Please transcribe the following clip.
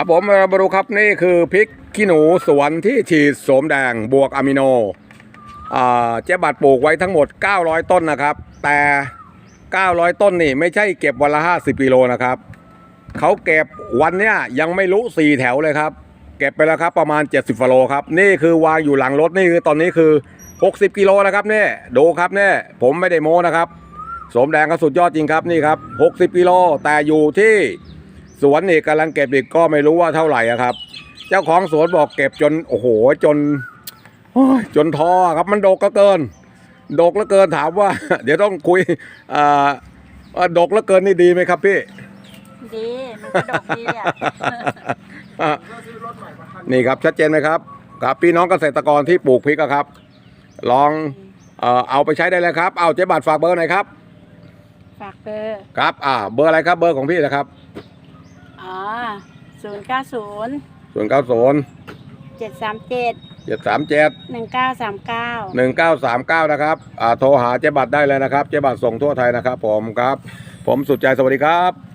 ครับผมมาดูครับนี่คือพริกขี้หนูสวนที่ฉีดโสมแดงบวกอะมิโนเจ๊บัตรปลูกไว้ทั้งหมด 900 ต้นนะครับ แต่ 900 ต้นนี่ไม่ใช่เก็บวันละ 50กิโลนะครับเขาเก็บวันเนี้ยยังไม่รู้สี่แถวเลยครับ เก็บไปแล้วครับประมาณ 70ฟโลครับนี่คือวางอยู่หลังรถนี่คือตอนนี้คือ 60กิโลนะครับเนี่ยดูครับเนี่ยผมไม่ได้โม้นะครับโสมแดงก็สุดยอดจริงครับนี่ครับ 60กิโลแต่อยู่ที่ สวนนี่กำลังเก็บอีกก็ไม่รู้ว่าเท่าไหร่อะครับ เจ้าของสวนบอกเก็บจนโอ้โหจนโอ้ยจนท้อครับมันดกก็เกิน ดกแล้วเกินถามว่า เดี๋ยวต้องคุยอ่าอ่าดกแล้วเกินนี่ดีไหมครับพี่ ดีมันก็ดอกดีอะนี่ครับชัดเจนไหมครับครับพี่น้องเกษตรกรที่ปลูกพริกอะครับ ลองเอ่อเอาไปใช้ได้เลยครับ เอาเจ๊บัตรฝากเบอร์หน่อยครับ ฝากเบอร์ ครับ อ่า เบอร์อะไรครับ เบอร์ของพี่นะครับอ๋อ ศูนย์เก้าศูนย์ส่วนเก้าศูนย์เจ็ดสามเจ็ดเจ็ดสามเจ็ดหนึ่งเก้าสามเก้าหนึ่งเก้าสามเก้านะครับอ่าโทรหาเจ๊บัตรได้เลยนะครับ เจ๊บัตรส่งทั่วไทยนะครับ ผมครับ ผมสุดใจสวัสดีครับ